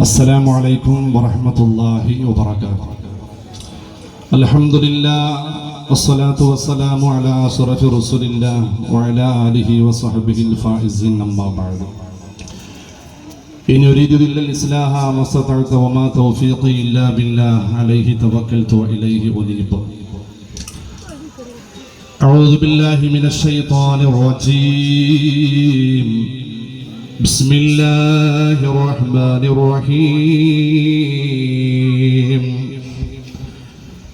السلام عليكم ورحمة الله وبركاته الحمد لله والصلاة والسلام على أشرف رسول الله وعلى آله وصحبه الفائزين أما بعد إن أريد إلا الإصلاح ما استطعت وما توفيقي إلا بالله عليه توكلت وإليه أنيب أعوذ بالله من الشيطان الرجيم بسم الله الرحمن الرحيم.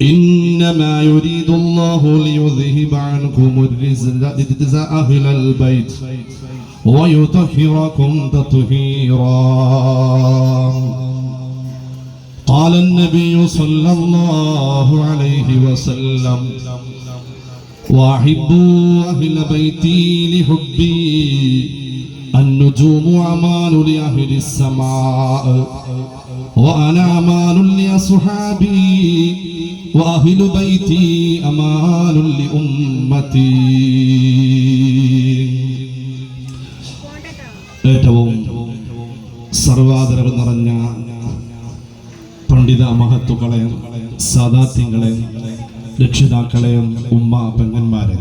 إنما يريد الله ليذهب عنكم الرجز أهل البيت ويطهركم تطهيرا. قال النبي صلى الله عليه وسلم وأحبوا أهل بيتي لحبي النجوم أمان لأهل السماء وأنا أمان لأصحابي وأهل بيتي أمان لأمتي ഏറ്റവും സർവാദരവ് നിറഞ്ഞ പണ്ഡിത മഹത്തുക്കളെ സാദാത്യങ്ങളെ രക്ഷിതാക്കളെ ഉമ്മ പെങ്ങന്മാരെ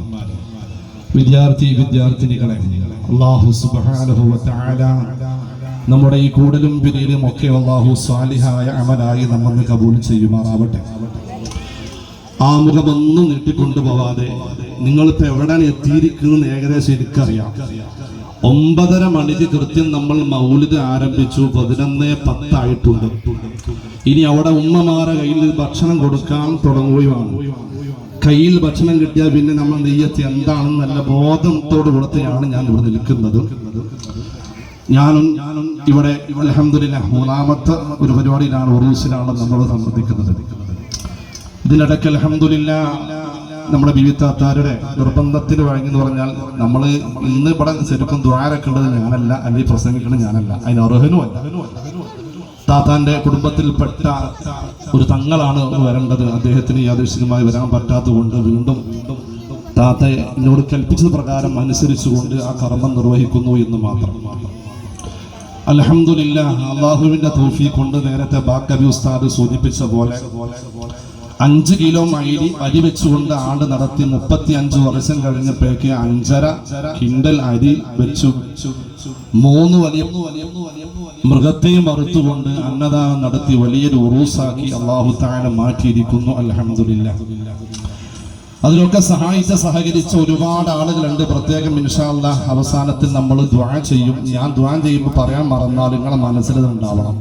വിദ്യാർത്ഥി വിദ്യാർത്ഥിനികളെ അള്ളാഹു തആല നമ്മുടെ ഈ കൂടലും പിരിയിലും ഒക്കെ അള്ളാഹു സ്വാലിഹായ അമലായി നമ്മന്ന് കബൂൽ ചെയ്യുമാറാവട്ടെ. ആ മുഖമൊന്നും നീട്ടിക്കൊണ്ടുപോവാതെ നിങ്ങളിപ്പോ എവിടെയാണ് എത്തിയിരിക്കുന്നത് ഏകദേശം എനിക്കറിയാം. ഒമ്പതര മണിക്ക് കൃത്യം നമ്മൾ മൗലിദ് ആരംഭിച്ചു പതിനൊന്ന് പത്തായിട്ടുണ്ട്. ഇനി അവിടെ ഉമ്മമാരെ കയ്യിൽ ഭക്ഷണം കൊടുക്കാൻ തുടങ്ങുകയാണ് കയ്യിൽ ഭക്ഷണം കിട്ടിയാൽ പിന്നെ നമ്മൾ നെയ്യത്തി എന്താണെന്ന് നല്ല ബോധത്തോട് കൂടത്തെയാണ് ഞാൻ ഇവിടെ നിൽക്കുന്നത്. ഞാനും ഞാനും ഇവിടെ അലഹമില്ല മൂന്നാമത്തെ ഒരു പരിപാടിയിലാണ് ഉറൂസിലാണ് നമ്മൾ സംബന്ധിക്കുന്നത്. ഇതിനിടയ്ക്ക് അലഹമില്ല നമ്മുടെ ബിവിത്താത്താരുടെ നിർബന്ധത്തിന് വഴങ്ങി പറഞ്ഞാൽ നമ്മൾ ഇന്ന് ഇവിടെ ശരിക്കും ദ്വാരൊക്കെ ഉള്ളത് ഞാനല്ല അല്ലെങ്കിൽ പ്രസംഗിക്കുന്നത് ഞാനല്ല. അതിന് അർഹനുമല്ല. താത്താന്റെ കുടുംബത്തിൽപ്പെട്ട ഒരു തങ്ങളാണ് വരേണ്ടത്. അദ്ദേഹത്തിന് യാദൃശികമായി വരാൻ പറ്റാത്തത് കൊണ്ട് വീണ്ടും താത്ത എന്നോട് കൽപ്പിച്ചത് പ്രകാരം അനുസരിച്ചുകൊണ്ട് ആ കർമ്മം നിർവഹിക്കുന്നു എന്ന് മാത്രം. അലഹമില്ല അള്ളാഹുവിന്റെ തോഫി കൊണ്ട് നേരത്തെ ബാക്കബി ഉസ്താദ് സൂചിപ്പിച്ച പോലെ അഞ്ച് കിലോ മൈലി അരി വെച്ചുകൊണ്ട് ആണ്ട് നടത്തി മുപ്പത്തി അഞ്ച് വർഷം കഴിഞ്ഞപ്പോഴേക്ക് അഞ്ചര കിണ്ടൽ അരി വെച്ചു. മൂന്ന് വലിയ മൃഗത്തെയും അറുത്തുകൊണ്ട് അന്നദാനം നടത്തി വലിയൊരു ഉറൂസാക്കി അള്ളാഹു താഴെ മാറ്റിയിരിക്കുന്നു. അലഹമില്ല അതിലൊക്കെ സഹായിച്ച സഹകരിച്ച ഒരുപാട് ആളുകളുണ്ട്. പ്രത്യേകം ഇൻഷാല്ല അവസാനത്തിൽ നമ്മൾ ദ്വാ ചെയ്യും. ഞാൻ ദ്വാ ചെയ്യുമ്പോൾ പറയാൻ മറന്നാൽ നിങ്ങളെ മനസ്സിൽ ഉണ്ടാവണം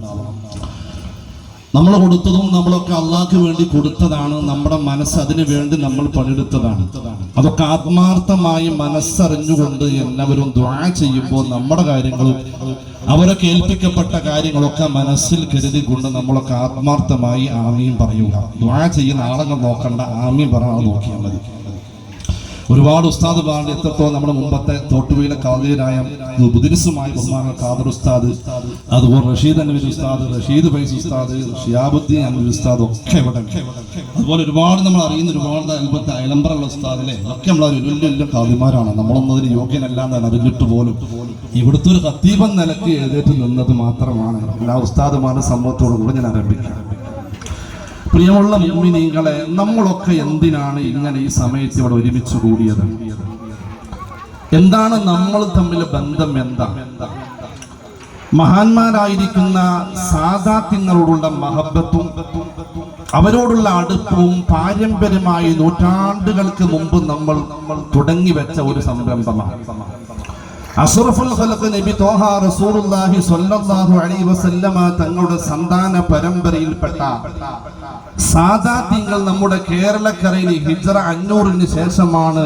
നമ്മൾ കൊടുത്തതും നമ്മളൊക്കെ അള്ളാഹ്ക്ക് വേണ്ടി കൊടുത്തതാണ്. നമ്മുടെ മനസ്സ് അതിനു വേണ്ടി നമ്മൾ പണിയെടുത്തതാണ്. അതൊക്കെ ആത്മാർത്ഥമായി മനസ്സറിഞ്ഞുകൊണ്ട് എല്ലാവരും ദ്വാ ചെയ്യുമ്പോൾ നമ്മുടെ കാര്യങ്ങളും അവരെ കേൾപ്പിക്കപ്പെട്ട കാര്യങ്ങളൊക്കെ മനസ്സിൽ കരുതിക്കൊണ്ട് നമ്മളൊക്കെ ആത്മാർത്ഥമായി ആമീൻ പറയുക. ദ്വാ ചെയ്യുന്ന ആളങ്ങൾ നോക്കണ്ട. ആമീൻ പറഞ്ഞാൽ നോക്കിയാൽ മതി. ഒരുപാട് ഉസ്താദ് പാടി എത്രത്തോളം നമ്മുടെ മുമ്പത്തെ തോട്ടുവീല കാതിരായ ബുദിരിസുമായി ബഹുമാന ഖാദർ ഉസ്താദ് അതുപോലെ റഷീദ് അൻവരി ഉസ്താദ് റഷീദ് ഫൈസ് ഉസ്താദ് ഷിയാബുദ്ദീൻ അൻവരി ഉസ്താദ് ഒക്കെ ഇവിടെ അതുപോലെ ഒരുപാട് നമ്മൾ അറിയുന്ന ഒരുപാട് അൽബത്തെ അയലമ്പറുള്ള ഉസ്താദിലെ ഒക്കെ നമ്മൾ വലിയ വലിയ കാതിമാരാണ് നമ്മളൊന്നും അതിന് യോഗ്യനല്ല എന്ന് അറിഞ്ഞിട്ട് പോലും ഇവിടുത്തെ ഒരു കത്തീപൻ നിലയ്ക്ക് എഴുതേറ്റ് നിന്നത് മാത്രമാണ്. എല്ലാ ഉസ്താദുമാരുടെ സമ്മതത്തോടുകൂടെ കൂടെ ഞാൻ ആരംഭിക്കാം. പ്രിയമുള്ള മുമ്മിനീങ്ങളെ നമ്മളൊക്കെ എന്തിനാണ് ഇങ്ങനെ ഈ സമയത്ത് ഇവിടെ ഒരുമിച്ച് കൂടിയത്? എന്താണ് നമ്മൾ തമ്മിൽ ബന്ധം എന്താ? മഹാന്മാരായിരിക്കുന്ന സാധാത്യങ്ങളോടുള്ള മഹബത്തും അവരോടുള്ള അടുപ്പവും പാരമ്പര്യമായി നൂറ്റാണ്ടുകൾക്ക് മുമ്പ് നമ്മൾ തുടങ്ങി വെച്ച ഒരു സംരംഭമാണ്. അഷ്റഫുൽ ഖലഖ് നബി തോഹ റസൂലുള്ളാഹി സ്വല്ലല്ലാഹു അലൈഹി വസല്ലമ തങ്ങളുടെ സന്താന പരമ്പരയിൽപ്പെട്ട സാദാത്യങ്ങൾ നമ്മുടെ കേരളക്കരയിൽ ഹിജ്റ അഞ്ഞൂറിന് ശേഷമാണ്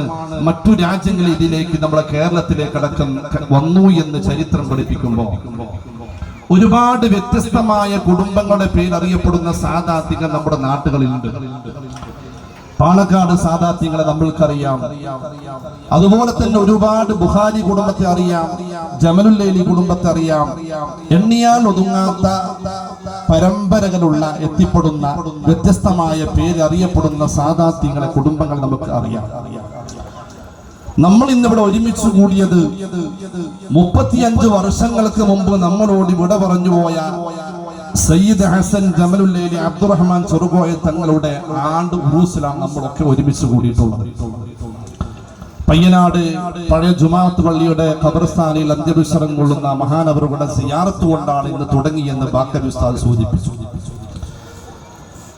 മറ്റു രാജ്യങ്ങളിൽ ഇതിലേക്ക് നമ്മുടെ കേരളത്തിലേക്ക് അടക്കം വന്നു എന്ന് ചരിത്രം പഠിപ്പിക്കുമ്പോൾ ഒരുപാട് വ്യത്യസ്തമായ കുടുംബങ്ങളുടെ പേര് അറിയപ്പെടുന്ന സാദാത്യങ്ങൾ നമ്മുടെ നാട്ടുകളിലുണ്ട്. പാലക്കാട് സാദാത്യങ്ങളെ നമ്മൾക്കറിയാം. അതുപോലെ തന്നെ ഒരുപാട് ബുഹാരി കുടുംബത്തെ അറിയാം. ജമലുല്ലേലി കുടുംബത്തെ അറിയാം. എണ്ണിയാൽ ഒതുങ്ങാത്ത പരമ്പരകളുള്ള എത്തിപ്പെടുന്ന വ്യത്യസ്തമായ പേര് അറിയപ്പെടുന്ന സാദാത്യങ്ങളെ കുടുംബങ്ങൾ നമുക്ക് അറിയാം. നമ്മൾ ഇന്നിവിടെ ഒരുമിച്ച് കൂടിയത് മുപ്പത്തിയഞ്ച് വർഷങ്ങൾക്ക് മുമ്പ് നമ്മളോട് ഇവിടെ പറഞ്ഞു പോയ സയ്യിദ് ഹസൻ ജമലുല്ലയിലെ അബ്ദുറഹ്മാൻ ചെറുകോയ തങ്ങളുടെ ആണ്ട് ഉറൂസിലാണ് നമ്മളൊക്കെ ഒരുമിച്ച് കൂടിയിട്ടുള്ളത്. പയ്യനാട് പഴയ ജുമാഅത്ത് പള്ളിയുടെ ഖബർസ്ഥാനിൽ അന്ത്യവിശ്രം കൊള്ളുന്ന മഹാനവറുകളുടെ സിയാറത്ത് കൊണ്ടാണ് ഇന്ന് തുടങ്ങിയെന്ന് ബാക്കബി ഉസ്താദ് സൂചിപ്പിച്ചു.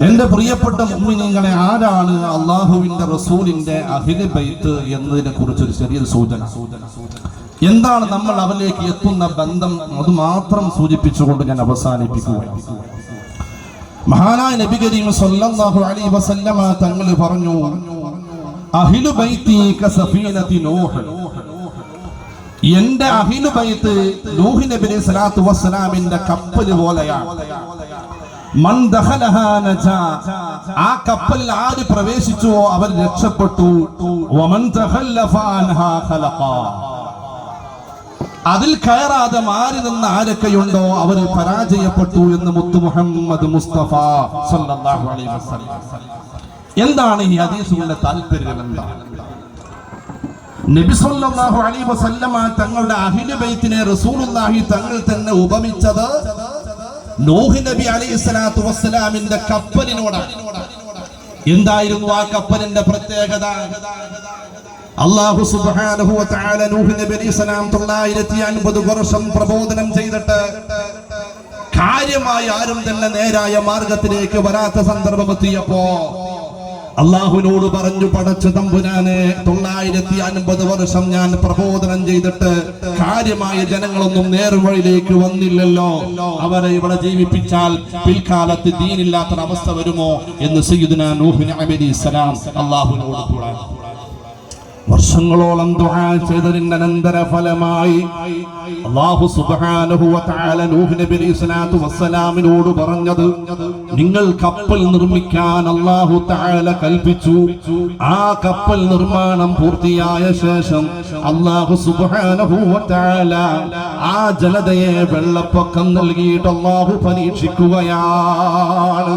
എന്റെ പ്രിയപ്പെട്ട മുമ്മിനിങ്ങളെ ആരാണ് അള്ളാഹുവിന്റെ റസൂലിന്റെ അഹില ബൈത്ത് എന്നതിനെ കുറിച്ചൊരു ചെറിയൊരു സൂചന സൂചന സൂചന. എന്താണ് നമ്മൾ അവനിലേക്ക് എത്തുന്ന ബന്ധം അത് മാത്രം സൂചിപ്പിച്ചുകൊണ്ട് ഞാൻ അവസാനിപ്പിക്കുകയാണ് മഹാനായ നബി കരീം സല്ലല്ലാഹു അലൈഹി വസല്ലമ തങ്ങൾ പറഞ്ഞു അഹിലു ബൈത്തി കസഫീനത്തി നൂഹ് എന്റെ അഹിലു ബൈത്ത് നൂഹ് നബി അലൈഹി സ്വലാത്തു വസ്സലാമിന്റെ കപ്പൽ പോലെയാണ് മൻ ദഖലഹാ നജാ. ആ കപ്പലിൽ ആര് പ്രവേശിച്ചുവോ അവർ രക്ഷപ്പെട്ടു വമൻ തഖല്ലഫ അൻഹാ ഖലഖാ. അതിൽ കയറാതെ മാറി നിന്ന് ആരൊക്കെയുണ്ടോ അവർ പരാജയപ്പെട്ടു എന്ന് മുത്തു മുഹമ്മദ് മുസ്തഫ സല്ലല്ലാഹു അലൈഹി വസല്ലം. എന്താണ് ഈ ഹദീസുകളുടെ താല്പര്യം എന്താണ് നബി സല്ലല്ലാഹു അലൈഹി വസല്ലമ തങ്ങളുടെ അഹ്ലു ബൈത്തിനെ റസൂലുള്ളാഹി തങ്ങൾ തന്നെ ഉപമിച്ചത് നൂഹ് നബി അലൈഹി സ്വലാത്തു വസ്സലാമിന്റെ കപ്പലിനോടാണ്. എന്തായിരുന്നു ആ കപ്പലിന്റെ പ്രത്യേകത? അള്ളാഹു അലൈഹി സ്വലാം 950 വർഷം പ്രബോധനം ചെയ്തിട്ട് കാര്യമായി ആരും തന്നെ നേരായ മാർഗത്തിലേക്ക് വരാത്ത സന്ദർഭം എത്തിയപ്പോ അള്ളാഹുവിനോട് പറഞ്ഞു പടച്ചു തമ്പുരാനെ തൊള്ളായിരത്തി അൻപത് വർഷം ഞാൻ പ്രബോധനം ചെയ്തിട്ട് കാര്യമായ ജനങ്ങളൊന്നും നേർവഴിയിലേക്ക് വന്നില്ലല്ലോ. അവരെ ഇവിടെ ജീവിപ്പിച്ചാൽ പിൽക്കാലത്ത് ദീനില്ലാത്തൊരവസ്ഥ വരുമോ? എന്ന് സയ്യിദുന നൂഹിൻ നബി അലൈഹി സ്വലാം അള്ളാഹുവിനോട് കൂടാ വർഷങ്ങളോളം ദുആ ചെയ്തതിന്റെ അനന്തര ഫലമായി അല്ലാഹു സുബ്ഹാനഹു വ തആല നബി വസ്സലാമിനോട് പറഞ്ഞത് നിങ്ങൾ കപ്പൽ നിർമ്മിക്കാൻ അല്ലാഹു തആല കൽപ്പിച്ചു. ആ കപ്പൽ നിർമ്മാണം പൂർത്തിയായ ശേഷം അല്ലാഹു സുബ്ഹാനഹു വ തആല ആ ജലതയെ വെള്ളപ്പൊക്കം നൽകിയിട്ട് അല്ലാഹു പരീക്ഷിക്കുകയാണ്.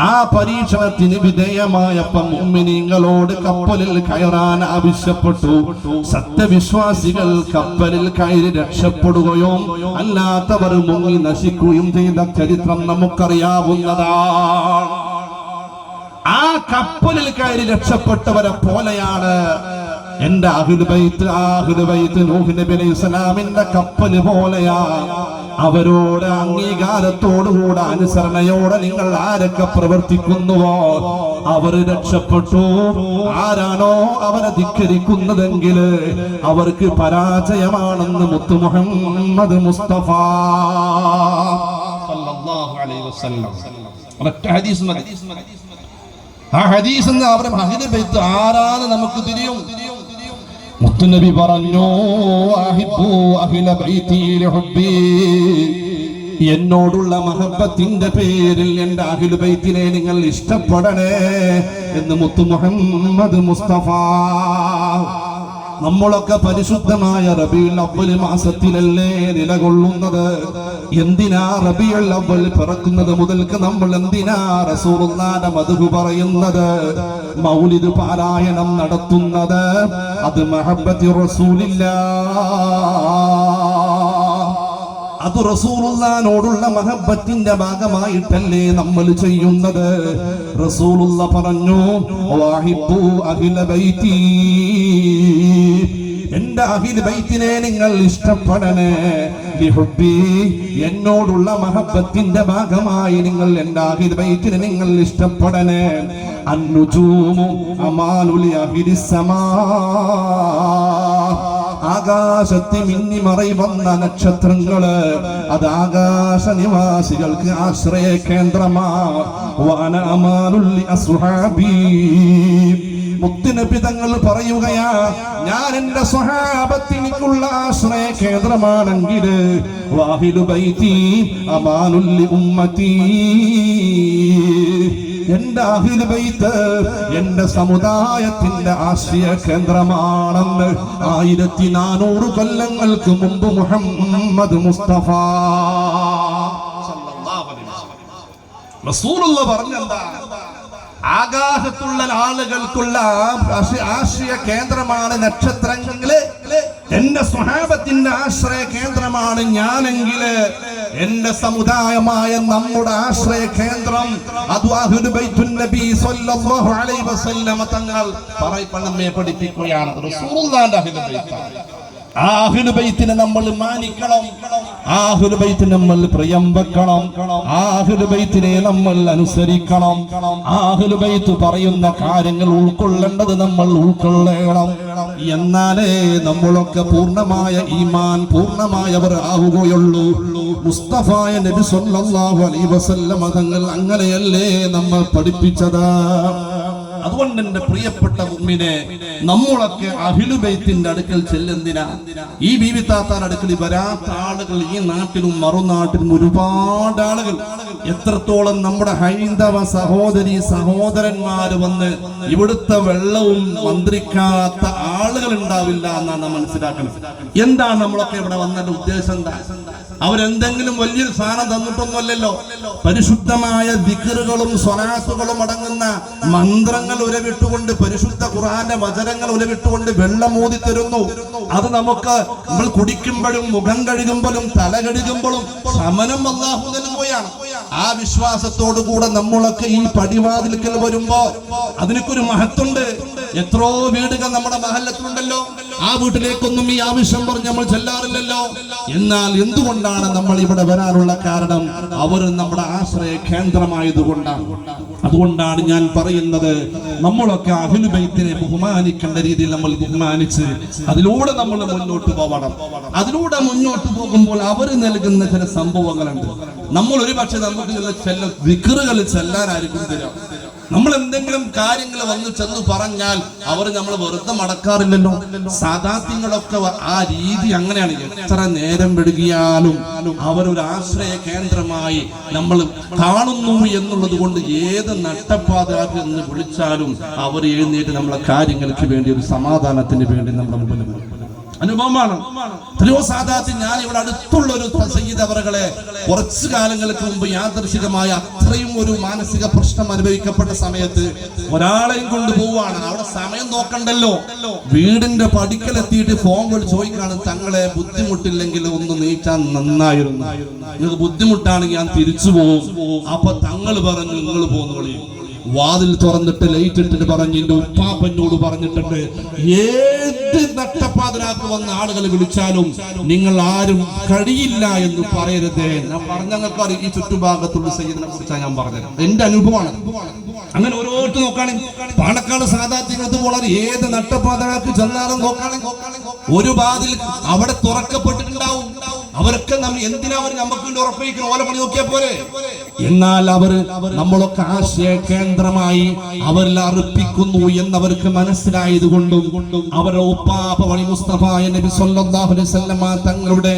ആ പരീക്ഷണത്തിന് വിധേയമായപ്പം ഉമ്മിനിങ്ങളോട് കപ്പലിൽ കയറാൻ ആവശ്യപ്പെട്ടു. സത്യവിശ്വാസികൾ കപ്പലിൽ കയറി രക്ഷപ്പെടുകയും അല്ലാത്തവർ മുങ്ങി നശിക്കുകയും ചെയ്ത ചരിത്രം നമുക്കറിയാവുന്നതാണ് ആ കപ്പലിൽ കയറി രക്ഷപ്പെട്ടവരെ പോലെയാണ് എന്റെ അഹിൽബൈത്ത് ആഹിൽബൈത്ത് നൂഹ് നബി അലൈഹി സ്വലാമിന്റെ പോലെയാ. അവരോട് അംഗീകാരത്തോടുകൂടെ അനുസരണയോടെ നിങ്ങൾ ആരൊക്കെ പ്രവർത്തിക്കുന്നുവോ അവർ രക്ഷപ്പെട്ടു. ആരാണോ അവരെ ധിക്കരിക്കുന്നതെങ്കിൽ അവർക്ക് പരാജയമാണെന്ന് മുത്തു മുഹമ്മദ് മുസ്തഫ. ആ ഹദീസ് അഹില നമുക്ക് തിരിയും. മുത്തുനബി പറഞ്ഞു എന്നോടുള്ള മഹബത്തിന്റെ പേരിൽ എന്റെ അഹിലു ബൈത്തിനെ നിങ്ങൾ ഇഷ്ടപ്പെടണേ എന്ന് മുത്തു മുഹമ്മദ് മുസ്തഫ നമ്മളൊക്കെ പരിശുദ്ധമായ റബിയുൽ അവൽ മാസത്തിലല്ലേ നിലകൊള്ളുന്നത്? എന്തിനാ റബിയുൽ അവൽ പിറക്കുന്നത് മുതൽക്ക് നമ്മൾ എന്തിനാ റസൂറുന്നാന മധു പറയുന്നത്? മൗലിദ് പാരായണം നടത്തുന്നത് അത് മഹബത്തി റസൂലില്ലാ അത് റസൂലുള്ളാനോടുള്ള മഹബത്തിന്റെ ഭാഗമായിട്ടല്ലേ നമ്മൾ ചെയ്യുന്നത്? റസൂലുള്ള പറഞ്ഞു വാഹിബു അഖില എന്റെ അഹിൽ ബൈത്തിനെ നിങ്ങൾ ഇഷ്ടപ്പെടണേ. ലിഹുബ്ബി എന്നോടുള്ള മഹബത്തിന്റെ ഭാഗമായി നിങ്ങൾ എന്റെ അഹിൽ ബൈത്തിനെ നിങ്ങൾ ഇഷ്ടപ്പെടണേ. അന്നുജൂമു അമാലുലി അഹിരിസമാ ആകാശത്തിൽ മിന്നി മറൈവന്ന നക്ഷത്രങ്ങൾ അത് ആകാശ നിവാസികൾക്ക് ആശ്രയ കേന്ദ്രമാ. വാന അസുഹാബീ അസ്ഹാബി മുത്തുനബി തങ്ങൾ പറയുകയാ ഞാൻ എന്റെ സ്വഹാബത്തിനിക്കുള്ള ആശ്രയ കേന്ദ്രമാണെങ്കിൽ വാഹിലു ബൈത്തി അമാനുല്ലി ഉമ്മത്തി എന്റെ അഹിൽബൈത്ത് എന്റെ സമുദായത്തിന്റെ ആശയ കേന്ദ്രമാണെന്ന് ആയിരത്തി നാനൂറ് കൊല്ലങ്ങൾക്ക് മുമ്പ് മുഹമ്മദ് മുസ്തഫ. റസൂലുള്ള പറഞ്ഞെന്താ? ആകാശത്തുള്ള ആളുകൾക്കുള്ള ആശ്രയ കേന്ദ്രമാണ് നക്ഷത്രങ്ങൾ. എന്റെ സ്വഭാവത്തിന്റെ ആശ്രയ കേന്ദ്രമാണ് ഞാനെങ്കിൽ. എന്റെ സമുദായമായ നമ്മുടെ ആശ്രയ കേന്ദ്രം തങ്ങൾ പറയപ്പണമേ പഠിപ്പിക്കുകയാണ്. റസൂലുള്ളാഹിന്റെ അഹ്ലു ബൈത്താണ് ആ അഹ്ലു ബൈത്തിനെ നമ്മൾ മാനിക്കണം. ആ ബൈത്തിനെ നമ്മൾ പ്രിയം വെക്കണം. ആ ബൈത്തിനെ നമ്മൾ അനുസരിക്കണം. ആ ബൈത്ത് പറയുന്ന കാര്യങ്ങൾ ഉൾക്കൊള്ളേണ്ടത് നമ്മൾ ഉൾക്കൊള്ളണം. എന്നാലേ നമ്മളൊക്കെ പൂർണമായ ഈമാൻ പൂർണമായവർ ആവുകയുള്ളൂ. മുസ്തഫായ നബി സല്ലല്ലാഹു അലൈഹി വസല്ലമ തങ്ങൾ അങ്ങനെയല്ലേ നമ്മൾ പഠിപ്പിച്ചതാ? അതുകൊണ്ട് എന്റെ പ്രിയപ്പെട്ട ഉമ്മിനെ നമ്മളൊക്കെ അഹിലുബൈത്തിന്റെ അടുക്കൽ ചെല്ലെന്തിനാ? ഈ ബീവി താത്താൻ അടുക്കൽ വരാത്ത ആളുകൾ ഈ നാട്ടിലും മറുനാട്ടിലും ഒരുപാട് ആളുകൾ. എത്രത്തോളം നമ്മുടെ ഹൈന്ദവ സഹോദരി സഹോദരന്മാര് വന്ന് ഇവിടുത്തെ വെള്ളവും മന്ത്രിക്കാത്ത ആളുകൾ ഉണ്ടാവില്ല എന്നാണ് മനസ്സിലാക്കുന്നത്. എന്താണ് നമ്മളൊക്കെ ഇവിടെ വന്നതിന്റെ ഉദ്ദേശം എന്താ? അവരെന്തെങ്കിലും വലിയൊരു സാധനം തന്നിട്ടൊന്നുമല്ലല്ലോ. പരിശുദ്ധമായ ദിക്കറുകളും സ്വനാസുകളും അടങ്ങുന്ന മന്ത്രങ്ങൾ ഉരവിട്ടുകൊണ്ട് പരിശുദ്ധ ഖുർആന്റെ വചനങ്ങൾ ഉരവിട്ടുകൊണ്ട് വെള്ളം വെള്ളമൂതി തരുന്നു. അത് നമുക്ക് നമ്മൾ കുടിക്കുമ്പോഴും മുഖം കഴുകുമ്പോഴും തല കഴുകുമ്പോഴും സമനം അള്ളാഹു ആ വിശ്വാസത്തോടു കൂടെ നമ്മളൊക്കെ ഈ പടിവാതിൽക്കൽ വരുമ്പോ അതിനൊക്കെ ഒരു മഹത്തുണ്ട് എത്രയോ വീടുകൾ നമ്മുടെ മഹല്ലത്തിലുണ്ടല്ലോ. ആ വീട്ടിലേക്കൊന്നും ഈ ആവശ്യം പറഞ്ഞ് നമ്മൾ ചെല്ലാറില്ലല്ലോ. എന്നാൽ എന്തുകൊണ്ടാണ് നമ്മൾ ഇവിടെ വരാനുള്ള കാരണം? അവർ നമ്മുടെ ആശ്രയ കേന്ദ്രമായതുകൊണ്ടാണ്. അതുകൊണ്ടാണ് ഞാൻ പറയുന്നത് നമ്മളൊക്കെ അഖിലുബൈത്തിനെ ബഹുമാനിക്കേണ്ട രീതിയിൽ നമ്മൾ ബഹുമാനിച്ച് അതിലൂടെ നമ്മൾ മുന്നോട്ട് പോകണം അതിലൂടെ മുന്നോട്ട് പോകുമ്പോൾ അവർ നൽകുന്ന ചില സംഭവങ്ങളുണ്ട്. നമ്മൾ ഒരു പക്ഷെ നമുക്ക് ചില ചില വിക്കറുകൾ ചെല്ലാനായിരിക്കും തരാം നമ്മൾ എന്തെങ്കിലും കാര്യങ്ങൾ വന്ന് ചെന്ന് പറഞ്ഞാൽ അവർ നമ്മൾ വെറുതെ മടക്കാറില്ലല്ലോ സാധാത്യങ്ങളൊക്കെ ആ രീതി അങ്ങനെയാണ് എത്ര നേരം വിടുകിയാലും അവരൊരു ആശ്രയ കേന്ദ്രമായി നമ്മൾ കാണുന്നു എന്നുള്ളത് കൊണ്ട് ഏത് നട്ടപ്പാതാക്കി എന്ന് വിളിച്ചാലും അവർ എഴുന്നേറ്റ് നമ്മളെ കാര്യങ്ങൾക്ക് വേണ്ടി ഒരു സമാധാനത്തിന് വേണ്ടി നമ്മുടെ മുമ്പിൽ. അനുഭവമാണ്. എത്രയോ ഞാൻ ഇവിടെ അടുത്തുള്ള ഒരു സയ്യിദ് അവറുകളെ കുറച്ചു കാലങ്ങൾക്ക് മുമ്പ് യാദർശികമായ അത്രയും ഒരു മാനസിക പ്രശ്നം അനുഭവിക്കപ്പെട്ട സമയത്ത് ഒരാളെയും കൊണ്ട് പോവാണ് അവിടെ സമയം നോക്കണ്ടല്ലോ. വീടിന്റെ പടിക്കലെത്തിയിട്ട് ഫോൺ കൊണ്ട് ചോദിക്കാണ് തങ്ങളെ ബുദ്ധിമുട്ടില്ലെങ്കിൽ ഒന്ന് നീറ്റാൻ നന്നായിരുന്നു. നിങ്ങൾക്ക് ബുദ്ധിമുട്ടാണെങ്കിൽ ഞാൻ തിരിച്ചു പോകും അപ്പൊ തങ്ങൾ പറഞ്ഞു നിങ്ങൾ പോന്നോളി വാതിൽ തുറന്നിട്ട് ലൈറ്റ് ഇട്ടിട്ട് പറഞ്ഞു എന്റെ ഉപ്പാപ്പനോട് പറഞ്ഞിട്ടുണ്ട് ഏത് നട്ടപ്പാതിരാക്ക് വന്ന ആളുകൾ വിളിച്ചാലും നിങ്ങൾ ആരും കഴിയില്ല എന്ന് പറയരുതേ. ഞാൻ പറഞ്ഞങ്ങൾക്ക് ഈ ചുറ്റുഭാഗത്തുള്ള സയ്യിദിനെ കുറിച്ചാണ് ഞാൻ പറഞ്ഞത്. എന്റെ അനുഭവമാണ്. അങ്ങനെ ഓരോരുത്തർ നോക്കുകയാണെങ്കിൽ പാലക്കാട് സാധാത്യങ്ങൾക്ക് വളരെ ഏത് നട്ടപ്പാതിരാക്ക് ചെന്നാലും നോക്കുകയാണെങ്കിൽ ഒരു വാതിൽ അവിടെ തുറക്കപ്പെട്ടിട്ടുണ്ടാവും. അവരൊക്കെ എന്തിനാ അവർ നമുക്ക് ഉറപ്പിക്കണം ഓല പണി നോക്കിയാ പോലെ എന്നാൽ അവർ നമ്മളൊക്കെ ആശയ കേന്ദ്രമായി അവരിൽ അർപ്പിക്കുന്നു എന്നവർക്ക് മനസ്സിലായത് കൊണ്ടും അവരുടെ ഉപ്പാപ്പ വണി നബി സല്ലല്ലാഹു അലൈഹി വസല്ലമ തങ്ങളുടെ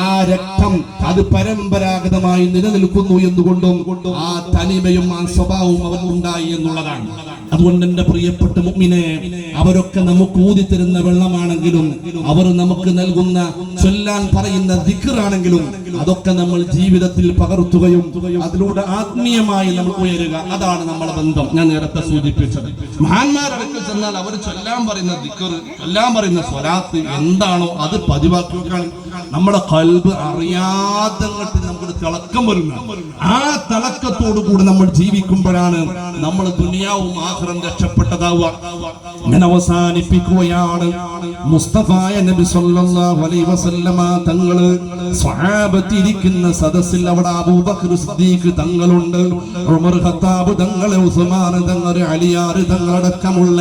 ആ രക്തം അത് പരമ്പരാഗതമായി നിലനിൽക്കുന്നു എന്നുകൊണ്ടും ആ തനിമയും ആ സ്വഭാവവും അവരിലുണ്ടായി എന്നുള്ളതാണ്. അതുകൊണ്ട് എന്റെ പ്രിയപ്പെട്ട മുമ്മിനെ അവരൊക്കെ നമുക്ക് ഊതിത്തരുന്ന വെള്ളമാണെങ്കിലും അവർ നമുക്ക് നൽകുന്ന ചൊല്ലാൻ പറയുന്ന ദിക്റാണെങ്കിലും അതൊക്കെ നമ്മൾ ജീവിതത്തിൽ പകർത്തുകയും അതിലൂടെ ആത്മീയമായി നമ്മൾ ഉയരുക. അതാണ് നമ്മുടെ ബന്ധം. ഞാൻ നേരത്തെ സൂചിപ്പിച്ചത്. മഹാന്മാരടക്കം ചെന്നാൽ അവർ ചൊല്ലാൻ പറയുന്ന ദിക്കർ ചൊല്ലാൻ പറയുന്ന സ്വലാത്ത് എന്താണോ അത് പതിവാക്കി വെക്കാൻ നമ്മുടെ കൽബ് അറിയാതെ നമുക്ക് തിളക്കം വരുന്ന ആ തിളക്കത്തോടു കൂടി നമ്മൾ ജീവിക്കുമ്പോഴാണ് നമ്മൾ ദുനിയാവും ആഹ്റം രക്ഷപ്പെട്ടതാവുക. ഞാൻ അവസാനിപ്പിക്കുകയാണ്. മുസ്തഫായ നബി സല്ലല്ലാഹു അലൈഹി വസല്ലമ തങ്ങൾ സ്വഹാബത്തിരിക്കുന്ന സദസ്സിൽ അവിടെ അബൂബക്കർ സിദ്ദീഖ് തങ്ങളുണ്ട് ഉമർ ഖത്താബ് തങ്ങൾ ഉസ്മാൻ തങ്ങൾ അലിയാർ തങ്ങളടക്കമുള്ള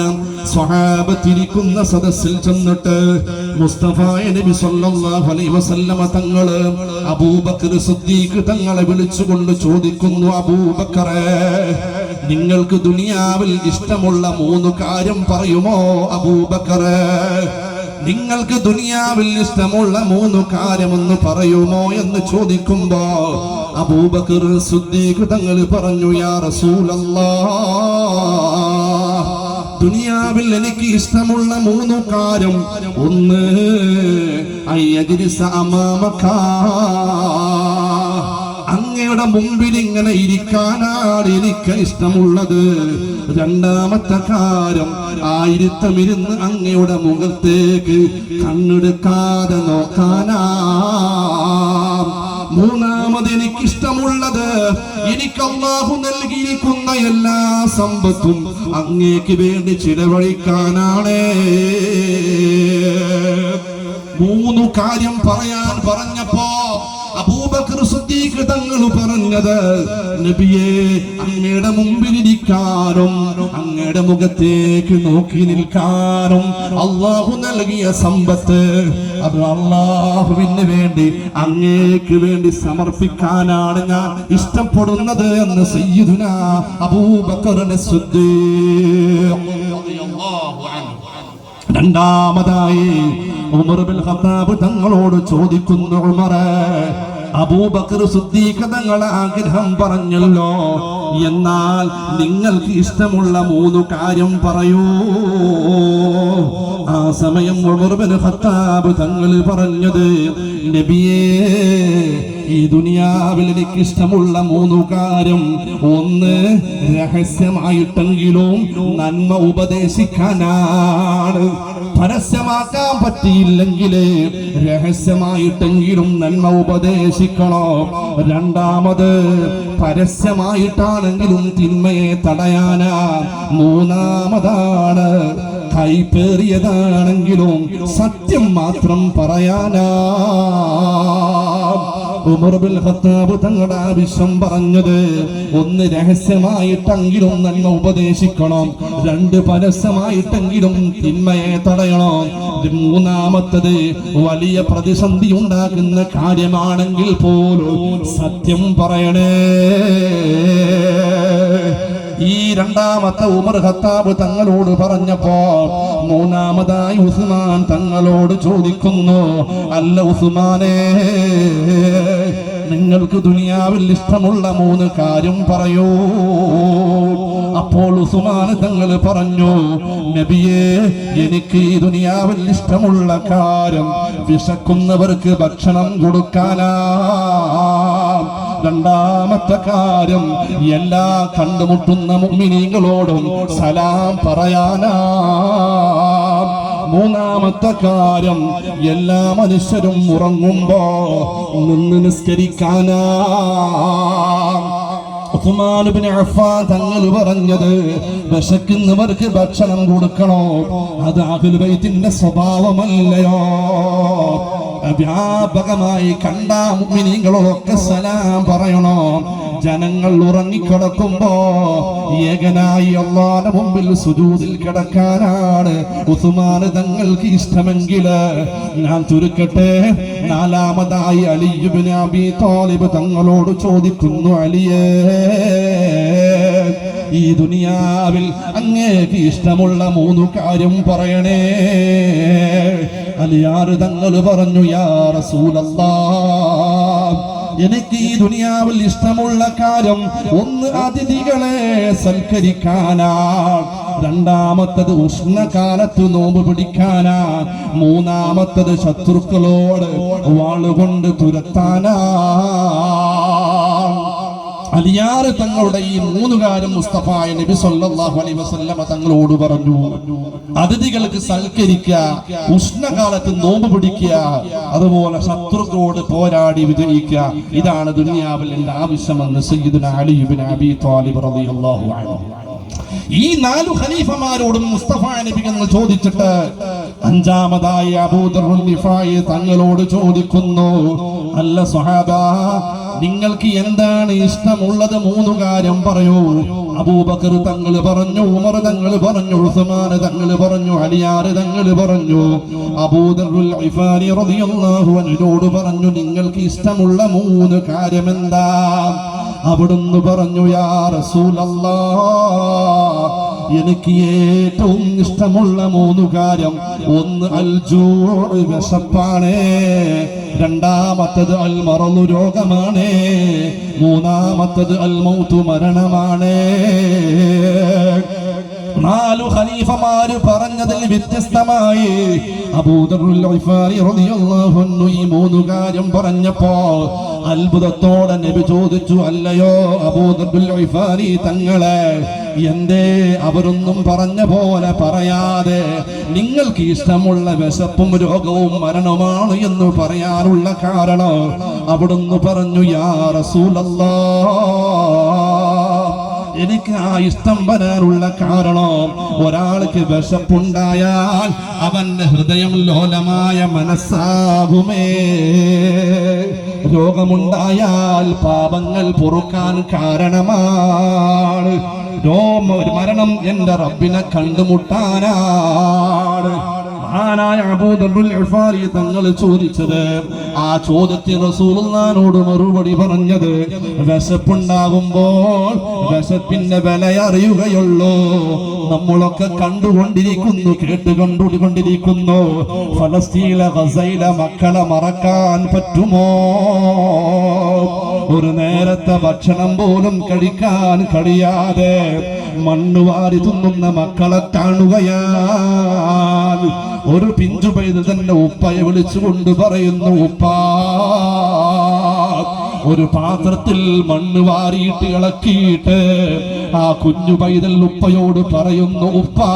സ്വഹാബത്തിരിക്കുന്ന സദസ്സിൽ ചെന്നിട്ട് മുസ്തഫായ നബി സല്ലല്ലാഹു അലൈഹി വസല്ലമ തങ്ങൾ അബൂബക്കർ സിദ്ദീഖ് തങ്ങളെ വിളിച്ചുകൊണ്ട് ചോദിക്കുന്നു അബൂബക്കറെ നിങ്ങൾക്ക് ദുനിയാവിൽ ഇഷ്ടമുള്ള മൂന്ന് കാര്യം പറയുമോ അബൂബക്കറെ? നിങ്ങൾക്ക് ദുനിയാവിൽ ഇഷ്ടമുള്ള മൂന്ന് കാര്യമൊന്ന് പറയുമോ എന്ന് ചോദിക്കുമ്പോ അബൂബക്കർ സുദ്ദീഖ് തങ്ങൾ പറഞ്ഞു യാ റസൂലല്ലാ ദുനിയാവിൽ എനിക്ക് ഇഷ്ടമുള്ള മൂന്ന് കാര്യം ഒന്ന് അയ്യജിരിസ അമാമക അങ്ങയുടെ മുമ്പിൽ ഇങ്ങനെ ഇരിക്കാനാണ് എനിക്ക് ഇഷ്ടമുള്ളത്. രണ്ടാമത്തെ കാര്യം ആയിരത്തം ഇരുന്ന് അങ്ങയുടെ മുഖത്തേക്ക് കണ്ണെടുക്കാതെ നോക്കാനാ. മൂന്നാമത് എനിക്കിഷ്ടമുള്ളത് എനിക്ക് അള്ളാഹു നൽകിയിരിക്കുന്ന എല്ലാ സമ്പത്തും അങ്ങേക്ക് വേണ്ടി ചിലവഴിക്കാനാണ്. മൂന്നു കാര്യം പറയാൻ പറഞ്ഞപ്പോ സിദ്ദീഖ് തങ്ങൾ പറഞ്ഞത് നബിയെ അങ്ങയുടെ മുമ്പിലിരിക്കാനും അങ്ങയുടെ മുഖത്തേക്ക് നോക്കി നിൽക്കാനും അള്ളാഹു നൽകിയ സമ്പത്ത് അത് അള്ളാഹുവിന് വേണ്ടി അങ്ങേക്ക് വേണ്ടി സമർപ്പിക്കാനാണ് ഞാൻ ഇഷ്ടപ്പെടുന്നത് എന്ന് സയ്യിദുന അബൂബക്കറിനെ രണ്ടാമതായി ഉമർ ബിൽ ഖത്താബ് തങ്ങളോട് ചോദിക്കുന്നു ഉമറെ അബൂബക്കർ സിദ്ദീഖ് തങ്ങളെ ആഗ്രഹം പറഞ്ഞല്ലോ. എന്നാൽ നിങ്ങൾക്ക് ഇഷ്ടമുള്ള മൂന്ന് കാര്യം പറയൂ. ആ സമയം ഉമർ ബിൻ ഖത്താബ് തങ്ങൾ പറഞ്ഞത് നബിയേ ഈ ദുനിയാവിൽ എനിക്ക് ഇഷ്ടമുള്ള മൂന്ന് കാര്യം. ഒന്ന് രഹസ്യമായിട്ടെങ്കിലും നന്മ ഉപദേശിക്കാനാണ്. പരസ്യമാക്കാൻ പറ്റിയില്ലെങ്കിൽ രഹസ്യമായിട്ടെങ്കിലും നന്മ ഉപദേശിക്കണോ. രണ്ടാമത് പരസ്യമായിട്ടാണെങ്കിലും തിന്മയെ തടയാനാ മൂന്നാമതാണ് കൈപ്പേറിയതാണെങ്കിലും സത്യം മാത്രം പറയാനാ ഉമർ ബിൻ ഖത്താബ് തങ്ങളുടെ ആവശ്യം പറഞ്ഞത് ഒന്ന് രഹസ്യമായിട്ടെങ്കിലും നന്മ ഉപദേശിക്കണം രണ്ട് പരസ്യമായിട്ടെങ്കിലും തിന്മയെ തടയണം. മൂന്നാമത്തത് വലിയ പ്രതിസന്ധി ഉണ്ടാക്കുന്ന കാര്യമാണെങ്കിൽ പോലും സത്യം പറയണേ. ഈ രണ്ടാമത്തെ ഉമർ ഹത്താബ് തങ്ങളോട് പറഞ്ഞപ്പോ മൂന്നാമതായി ഉസ്മാൻ തങ്ങളോട് ചോദിക്കുന്നു അല്ല ഉസ്മാനേ നിങ്ങൾക്ക് ദുനിയാവിൽ ഇഷ്ടമുള്ള മൂന്ന് കാര്യം പറയൂ. അപ്പോൾ ഉസ്മാൻ തങ്ങൾ പറഞ്ഞു നബിയെ എനിക്ക് ഈ ദുനിയാവിൽ ഇഷ്ടമുള്ള കാര്യം വിശക്കുന്നവർക്ക് ഭക്ഷണം കൊടുക്കാനാ. രണ്ടാമത്തെ കാര്യം എല്ലാ കണ്ടുമുട്ടുന്ന മുഅ്മിനീങ്ങളോടും സലാം പറയാനാ. മൂന്നാമത്തെ കാര്യം എല്ലാ മനുഷ്യരും ഉറങ്ങുമ്പോ നിന്ന് നിസ്കരിക്കാനാ. അഫ്ഫാൻ തങ്ങൾ പറഞ്ഞത് വിശക്കുന്നവർക്ക് ഭക്ഷണം കൊടുക്കണോ? അത് അഹ്ലുൽ ബൈത്തിന്റെ സ്വഭാവമല്ലയോ? വ്യാപകമായി കണ്ട മുഅ്മിനീങ്ങളൊക്കെ സലാം പറയണോ? ജനങ്ങൾ ഉറങ്ങിക്കിടക്കുമ്പോ ഏകനായി അള്ളാന്റെ മുമ്പിൽ സുജൂതിൽ കിടക്കാനാണ് ഉസുമാന് തങ്ങൾക്ക് ഇഷ്ടമെങ്കിൽ ഞാൻ ചുരുക്കട്ടെ. നാലാമതായി അലിയുബിനാബി താലിബ് തങ്ങളോട് ചോദിക്കുന്നു അലിയേ ഈ ദുനിയാവിൽ അങ്ങേക്ക് ഇഷ്ടമുള്ള മൂന്ന് കാര്യം പറയണേ. അലിയാർ തങ്ങൾ പറഞ്ഞു യാ എനിക്ക് ഈ ദുനിയാവിൽ ഇഷ്ടമുള്ള കാര്യം ഒന്ന് അതിഥികളെ സൽക്കരിക്കാനാ രണ്ടാമത്തത് ഉഷ്ണകാലത്ത് നോമ്പ് പിടിക്കാനാ മൂന്നാമത്തത് ശത്രുക്കളോട് വാളുകൊണ്ട് തുരത്താനാ. അലിയാറ് തങ്ങളുടെ ഈ മൂന്ന് കാര്യം മുസ്തഫായ നബി സല്ലല്ലാഹു അലൈഹി വസല്ലമ തങ്ങളോട് പറഞ്ഞു അതിഥികൾക്ക് സൽക്കരിക്കുക ഉഷ്ണകാലത്ത് നോമ്പ് പിടിക്കുക അതുപോലെ ശത്രുക്കളോട് പോരാടി വിജയിക്കുക ഇതാണ് ദുനിയാവിൽ എന്റെ ആവശ്യമെന്ന് സയ്യിദുന അലി ഇബ്നു അബി ത്വാലിബ് റളിയല്ലാഹു അൻഹു. ഈ നാലു ഖലീഫമാരോടും മുസ്തഫ നബി ഞങ്ങൾ ചോദിച്ചിട്ട് അഞ്ചാമതായി നിഫായി തങ്ങളോട് ചോദിക്കുന്നു അല്ല സുഹാബ നിങ്ങൾക്ക് എന്താണ് ഇഷ്ടമുള്ളത്? മൂന്ന് കാര്യം പറയൂ. അബൂബക്കർ തങ്ങൾ പറഞ്ഞു ഉമർ തങ്ങൾ പറഞ്ഞു ഉസ്മാൻ തങ്ങൾ പറഞ്ഞു അലിയാർ തങ്ങൾ പറഞ്ഞു. അബൂദറുൽ റളിയല്ലാഹു പറഞ്ഞു നിങ്ങൾക്ക് ഇഷ്ടമുള്ള മൂന്ന് കാര്യം എന്താ അവിടുന്ന് പറഞ്ഞു യാ റസൂലല്ല എനിക്ക് ഏറ്റവും ഇഷ്ടമുള്ള മൂന്ന് കാര്യം. ഒന്ന് അൽ വിശപ്പാണേ. രണ്ടാമത്തത് അൽ രോഗമാണ്. മൂന്നാമത്തത് അൽ മരണമാണ്. നാലു ഖലീഫമാര് പറഞ്ഞതിൽ വ്യത്യസ്തമായി അബൂദർ ഈ മൂന്ന് കാര്യം പറഞ്ഞപ്പോ അത്ഭുതത്തോടെ നബി ചോദിച്ചു അല്ലയോ അബൂദബുൽ ഗിഫാരി തങ്ങളെ എന്തേ അവരൊന്നും പറഞ്ഞ പോലെ പറയാതെ നിങ്ങൾക്ക് ഇഷ്ടമുള്ള വിശപ്പും രോഗവും മരണമാണ് എന്ന് പറയാനുള്ള കാരണം അവിടുന്ന് പറഞ്ഞു യാ റസൂലല്ലാ. എനിക്ക് ആ ഇഷ്ടം വരാനുള്ള കാരണം ഒരാൾക്ക് വിശപ്പുണ്ടായാൽ അവന്റെ ഹൃദയം ലോലമായ മനസ്സാകുമേ. രോഗമുണ്ടായാൽ പാപങ്ങൾ പൊറുക്കാൻ കാരണമാണ്. രോമ മരണം എന്റെ റബ്ബിനെ കണ്ടുമുട്ടാനാണ്. മഹാനായ അബൂദബുൽ ഇഫാരി തങ്ങൾ ചോദിച്ചത് ആ ചോദ്യത്തിന് റസൂലുള്ളാനോട് മറുപടി പറഞ്ഞത് വിശപ്പുണ്ടാകുമ്പോൾ വിശപ്പിന്റെ വില അറിയുകയുള്ളൂ നമ്മളൊക്കെ കണ്ടുകൊണ്ടിരിക്കുന്നു കേട്ടുകൊണ്ടുകൊണ്ടിരിക്കുന്നു. ഫലസ്തീന ഗസയിലെ മക്കളെ മറക്കാൻ പറ്റുമോ? ഒരു നേരത്തെ ഭക്ഷണം പോലും കഴിക്കാൻ കഴിയാതെ മണ്ണുവാരി തിന്നുന്ന മക്കളെ കാണുകയാണ്. ഒരു പിഞ്ചു പൈത് തന്നെ ഉപ്പയെ വിളിച്ചുകൊണ്ട് പറയുന്നു ഉപ്പാ ഒരു പാത്രത്തിൽ മണ്ണ് വാരിയിട്ട് ഇളക്കിയിട്ട് ആ കുഞ്ഞു പൈതൽ ഉപ്പയോട് പറയുന്നു ഉപ്പാ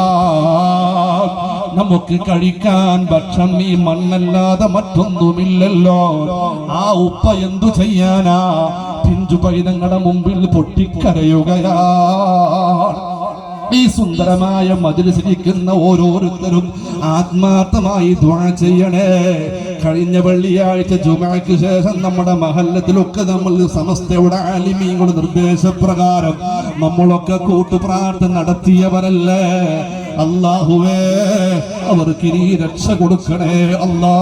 നമുക്ക് കഴിക്കാൻ ഭക്ഷണം ഈ മണ്ണല്ലാതെ മറ്റൊന്നുമില്ലല്ലോ. ആ ഉപ്പ എന്തു ചെയ്യാനാ? പിഞ്ചു പൈതങ്ങളുടെ മുമ്പിൽ പൊട്ടിക്കരയുകയാ. ഈ സുന്ദരമായ മതിലിരിക്കുന്ന ഓരോരുത്തരും ആത്മാർത്ഥമായി ദ്വാ ചെയ്യണേ. കഴിഞ്ഞ വെള്ളിയാഴ്ച ജുമാക്ക് ശേഷം നമ്മുടെ മഹല്ലത്തിലൊക്കെ നമ്മൾ സമസ്തയുടെ ആലിമീങ്ങളുടെ നിർദ്ദേശപ്രകാരം നമ്മളൊക്കെ കൂട്ടുപ്രാർത്ഥന നടത്തിയവരല്ലേ? അള്ളാഹുവേ അവർക്ക് നീ രക്ഷ കൊടുക്കണേ അല്ലാ.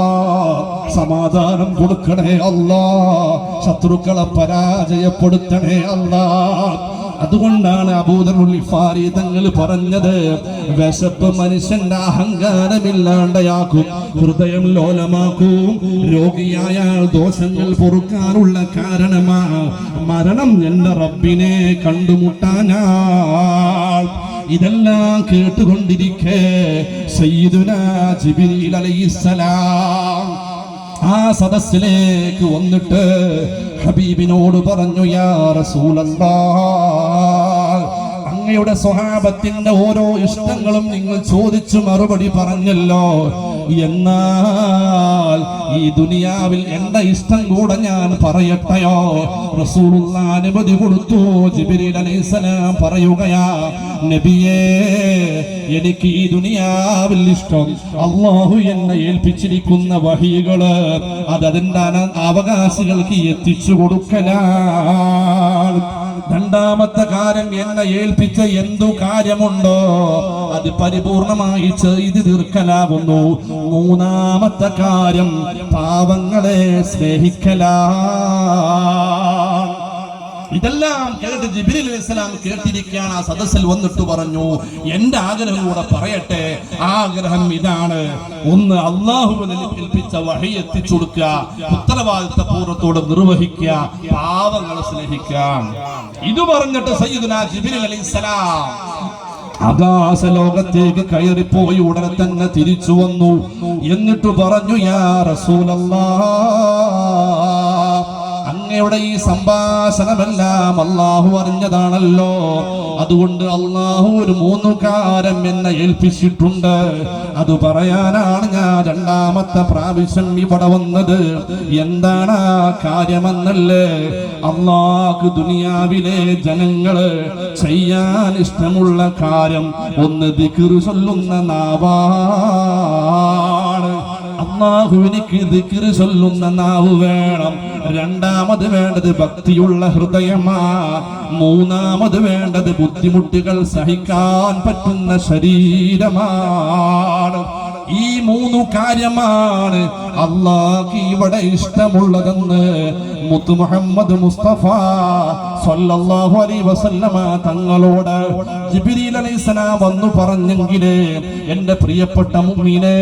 സമാധാനം കൊടുക്കണേ അല്ലാ. ശത്രുക്കളെ പരാജയപ്പെടുത്തണേ അല്ലാ. അതുകൊണ്ടാണ് അബൂദറുൽഫാരി തങ്ങൾ പറഞ്ഞത് വിശപ്പ് മനുഷ്യന്റെ അഹങ്കാരമില്ലാണ്ടയാക്കും ഹൃദയം ലോലമാക്കും രോഗിയായാൽ ദോഷങ്ങൾ പൊറുക്കാനുള്ള കാരണമാ. മരണം എന്റെ റബ്ബിനെ കണ്ടുമുട്ടാനാ. ഇതെല്ലാം കേട്ടുകൊണ്ടിരിക്കെ സയ്യിദുന ജിബിരിൽ അലൈഹിസ്സലാം ആ സദസ്സിലേക്ക് വന്നിട്ട് ഹബീബിനോട് പറഞ്ഞു യാ അങ്ങയുടെ സ്വഹാബത്തിന്റെ ഓരോ ഇഷ്ടങ്ങളും നിങ്ങൾ ചോദിച്ചു മറുപടി പറഞ്ഞല്ലോ. എന്നാൽ ഈ ദുനിയാവിൽ എന്റെ ഇഷ്ടം കൂടെ ഞാൻ പറയട്ടെയോ? റസൂലുള്ള അനുമതി കൊടുത്തു. ജിബിരിൽ അലൈഹിസ്സലാം പറയുകയാ നബിയേ എനിക്ക് ഈ ദുനിയാവിൽ ഇഷ്ടം. അള്ളാഹു എന്നെ ഏൽപ്പിച്ചിരിക്കുന്ന വഹികൾ അത് അതിന്റെ അവകാശികൾക്ക് എത്തിച്ചു കൊടുക്കലാണ്. രണ്ടാമത്തെ കാര്യം എന്നെ ഏൽപ്പിച്ച എന്തു കാര്യമുണ്ടോ? അത് പരിപൂർണമായി ചെയ്തു തീർക്കലാകുന്നു മൂന്നാമത്തെ കാര്യം പാവങ്ങളെ സ്നേഹിക്കലാ ഇതെല്ലാം കേട്ട് ജിബിരിൽ ഇസ്ലാം കേട്ടിരിക്കുകയാണ്. ആ സദസ്സിൽ വന്നിട്ട് പറഞ്ഞു എന്റെ ആഗ്രഹം കൂടെ പറയട്ടെ. ആഗ്രഹം ഇതാണ്. ഒന്ന് അള്ളാഹുവിനെ ഏൽപ്പിച്ച വഴി എത്തിച്ചു കൊടുക്കുക ഉത്തരവാദിത്ത പൂർവത്തോടെ നിർവഹിക്കുക. പാവങ്ങളെ സ്നേഹിക്കാം ഇത് പറഞ്ഞിട്ട് സയ്യിദുന അലൈഹി അലൈഹിസ്സലാം ആകാശ ലോകത്തേക്ക് കയറിപ്പോയി ഉടനെ തന്നെ തിരിച്ചു വന്നു. എന്നിട്ട് പറഞ്ഞു യാ റസൂലല്ലാ. അങ്ങയുടെ ഈ സംഭാഷണമെല്ലാം അള്ളാഹു അറിഞ്ഞതാണല്ലോ. അതുകൊണ്ട് അള്ളാഹു ഒരു മൂന്നുകാരൻ എന്നെ ഏൽപ്പിച്ചിട്ടുണ്ട്. അത് പറയാനാണ് ഞാൻ രണ്ടാമത്തെ പ്രാവശ്യം ഇവിടെ വന്നത്. എന്താണ് ആ കാര്യമെന്നല്ലേ? അള്ളാഹ് ദുനിയാവിലെ ജനങ്ങൾ ചെയ്യാൻ ഇഷ്ടമുള്ള കാര്യം ഒന്ന് ദിക്റ് ചൊല്ലുന്ന നാവാണ് അള്ളാഹുവിനിക്ക് ദിക്റ് ചൊല്ലുന്ന നാവ് വേണം. രണ്ടാമത് വേണ്ടത് ഭക്തിയുള്ള ഹൃദയമാ. മൂന്നാമത് വേണ്ടത് ബുദ്ധിമുട്ടുകൾ സഹിക്കാൻ പറ്റുന്ന ശരീരമാണ്. ഈ മൂന്നു കാര്യമാണ് അള്ളാഹ് ഇവിടെ ഇഷ്ടമുള്ളതെന്ന് മുത്തു മുഹമ്മദ് മുസ്തഫ സല്ലല്ലാഹു അലൈഹി വസല്ലമ തങ്ങളോട് ജിബ്രീൽ അലൈഹിസ്സലാം വന്നു പറഞ്ഞെങ്കിലേ എന്റെ പ്രിയപ്പെട്ട മുഅ്മിനെ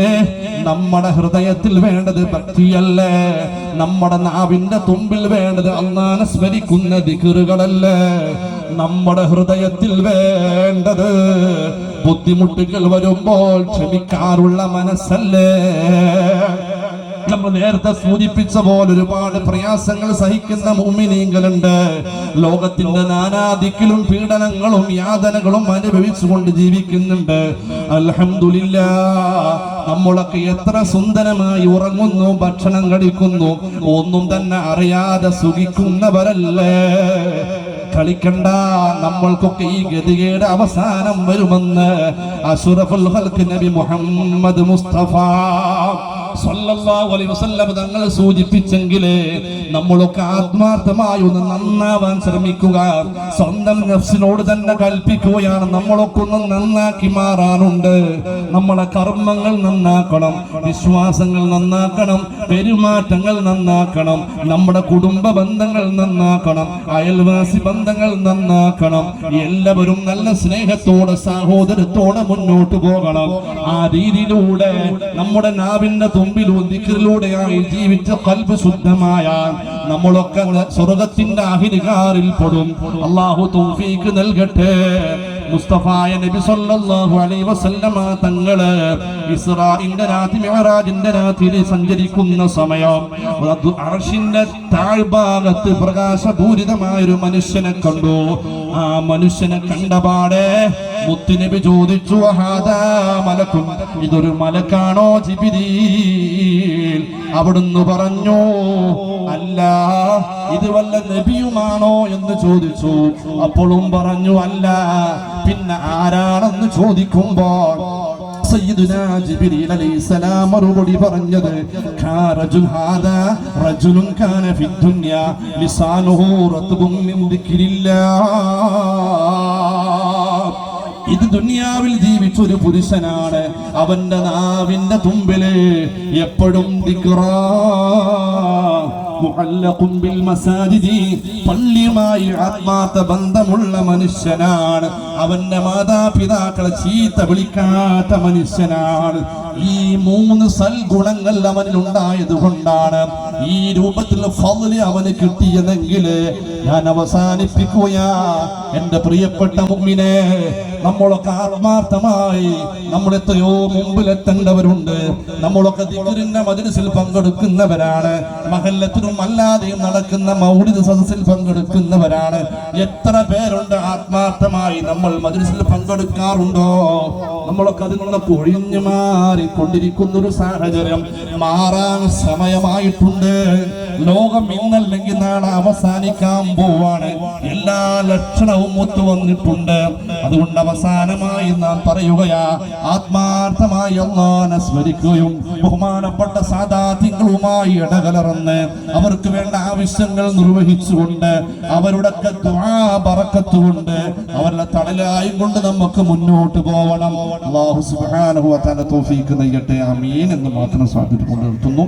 നമ്മുടെ ഹൃദയത്തിൽ വേണ്ടത് ഭക്തിയല്ലേ. നമ്മുടെ നാവിന്റെ തുമ്പിൽ വേണ്ടത് അള്ളാനെ സ്മരിക്കുന്ന ദിക്റുകളല്ലേ. നമ്മുടെ ഹൃദയത്തിൽ വേണ്ടത് ബുദ്ധിമുട്ടുകൾ വരുമ്പോൾ ക്ഷമിക്കാറുള്ള മനസ്സല്ലേ? നമ്മൾ നേരത്തെ സൂചിപ്പിച്ച പോലെ ഒരുപാട് പ്രയാസങ്ങൾ സഹിക്കുന്ന മുമ്മിനീങ്ങളുണ്ട് ലോകത്തിന്റെ നാനാദിക്കിലും പീഡനങ്ങളും യാതനകളും അനുഭവിച്ചുകൊണ്ട് ജീവിക്കുന്നുണ്ട്. അലഹമില്ല നമ്മളൊക്കെ എത്ര സുന്ദരമായി ഉറങ്ങുന്നു ഭക്ഷണം കഴിക്കുന്നു ഒന്നും തന്നെ അറിയാതെ സുഖിക്കുന്നവരല്ലേ? കളിക്കണ്ട. നമ്മൾക്കൊക്കെ ഈ ഗതികേട് അവസാനം വരുമെന്ന് അഷുറഫുൽ ഹൽക്ക് നബി മുഹമ്മദ് മുസ്തഫ തങ്ങൾ സൂചിപ്പിച്ചെങ്കിലേ നമ്മളൊക്കെ ആത്മാർത്ഥമായി ഒന്ന് നന്നാവാൻ ശ്രമിക്കുക. സ്വന്തം നഫ്സിനോട് തന്നെ കൽപ്പിക്കുകയാണ്. നമ്മളൊക്കെ ഒന്ന് നന്നാക്കി മാറാനുണ്ട്. നമ്മളെ കർമ്മങ്ങൾ നന്നാക്കണം. വിശ്വാസങ്ങൾ നന്നാക്കണം. പെരുമാറ്റങ്ങൾ നന്നാക്കണം. നമ്മുടെ കുടുംബ ബന്ധങ്ങൾ നന്നാക്കണം. അയൽവാസി ബന്ധങ്ങൾ നന്നാക്കണം. എല്ലാവരും നല്ല സ്നേഹത്തോടെ സഹോദരത്തോടെ മുന്നോട്ട് പോകണം. ആ രീതിയിലൂടെ നമ്മുടെ നാവിന്റെ തുമ്പിലും ദിക്കറിലൂടെയായി ജീവിച്ച കൽബ് ശുദ്ധമായ നമ്മളൊക്കെ സ്വർഗത്തിന്റെ അഹിരികാറിൽ പെടും. അള്ളാഹു തൗഫീക്ക് നൽകട്ടെ. മുസ്തഫായ നബി സല്ലല്ലാഹു അലൈഹി വസല്ലമ തങ്ങൾ രാത്രി സഞ്ചരിക്കുന്ന സമയം താഴ്ഭാഗത്ത് പ്രകാശപൂരിതമായ ഒരു മനുഷ്യനെ കണ്ടു. ആ മനുഷ്യനെ കണ്ടപാടെ മുത്തുനബി ചോദിച്ചു "വഹാദാ മലക്കും ഇതൊരു മലക്കാണോ ജിബിരീൽ? അവിടുന്ന് പറഞ്ഞു അല്ല ഇത് വല്ല നബിയുമാണോ എന്ന് ചോദിച്ചു. അപ്പോഴും പറഞ്ഞു അല്ല പിന്നെ ആരാണെന്ന് ചോദിക്കുമ്പോൾ? മറുപടി പറഞ്ഞത് ലിസാനുഹു റത്ബും ഇത് ദുനിയാവിൽ ജീവിച്ച ഒരു പുരുഷനാണ്. അവന്റെ നാവിന്റെ തുമ്പിൽ എപ്പോഴും പള്ളിയുമായി ആത്മാർത്ഥ ബന്ധമുള്ള മനുഷ്യനാണ്. അവന്റെ മാതാപിതാക്കളെ ചീത്ത വിളിക്കാത്ത മനുഷ്യനാണ്. ഈ മൂന്ന് സൽഗുണങ്ങൾ അവനിൽ ഉണ്ടായത് കൊണ്ടാണ് ഈ രൂപത്തിൽ ഫضൽ അവന് കിട്ടിയതെങ്കിൽ ഞാൻ അവസാനിപ്പിക്കുകയാ. എന്റെ പ്രിയപ്പെട്ട മുമ്മിനെ നമ്മളൊക്കെ ആത്മാർത്ഥമായി നമ്മളെത്രയോ മുമ്പിലെത്തേണ്ടവരുണ്ട് നമ്മളൊക്കെ ദിക്റിന്റെ മതിരസിൽ പങ്കെടുക്കുന്നവരാണ്. മഹല്ലത്തിനും അല്ലാതെയും നടക്കുന്ന മൗലിക സദസ്സിൽ പങ്കെടുക്കുന്നവരാണ്. എത്ര പേരുണ്ട് ആത്മാർത്ഥമായി നമ്മൾ മതിരസിൽ പങ്കെടുക്കാറുണ്ടോ? നമ്മളൊക്കെ അതിൽ നിന്നൊക്കെ ഒഴിഞ്ഞു മാറിക്കൊണ്ടിരിക്കുന്ന ഒരു സാഹചര്യം മാറാൻ സമയമായിട്ടുണ്ട്. ലോകം ഇന്നല്ലെങ്കിൽ നാളെ അവസാനിക്കാൻ പോവാണ്. എല്ലാ ലക്ഷണവും ഒത്തു വന്നിട്ടുണ്ട്. അതുകൊണ്ട് അവസാനമായി നാം പറയുകയാ ആത്മാർത്ഥമായി അള്ളാനെ സ്മരിക്കുകയും ബഹുമാനപ്പെട്ട സാധാത്യങ്ങളുമായി ഇടകലർന്ന് അവർക്ക് വേണ്ട ആവശ്യങ്ങൾ നിർവഹിച്ചുകൊണ്ട് അവരുടെ പറക്കത്തുകൊണ്ട് അവരുടെ തടലായും കൊണ്ട് നമുക്ക് മുന്നോട്ട് പോകണം അള്ളാഹു തആല തൗഫീക്ക് നൽകട്ടെ. അമീൻ എന്ന് മാത്രം സാധ്യത കൊണ്ടു നിർത്തുന്നു.